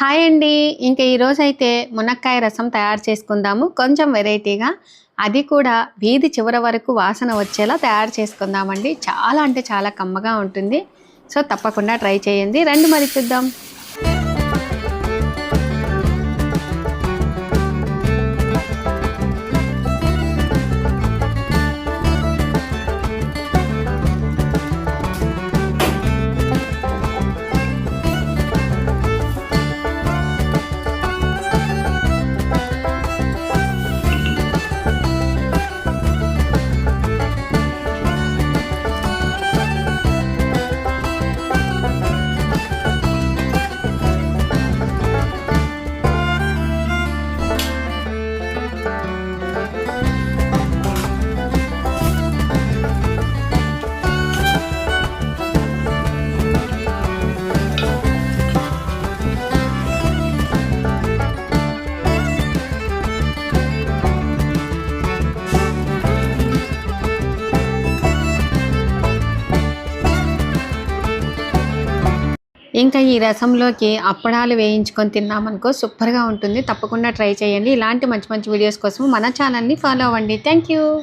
Hi అండి. ఇంకా ఈరోజు అయితే మునక్కాయ రసం తయారు చేసుకుందాము. కొంచెం వెరైటీగా. అది కూడా వీధి చివర వరకు వాసన వచ్చేలా తయారు చేసుకుందామండి. చాలా అంటే చాలా కమ్మగా ఉంటుంది. సో తప్పకుండా ట్రై చేయండి. రండి మరి చూద్దాం. ఇంకా ఈ రసంలోకి అప్పడాలు వేయించుకొని తిన్నామనుకో సూపర్గా ఉంటుంది. తప్పకుండా ట్రై చేయండి. ఇలాంటి మంచి మంచి వీడియోస్ కోసం మన ఛానల్ని ఫాలో అవ్వండి. Thank you.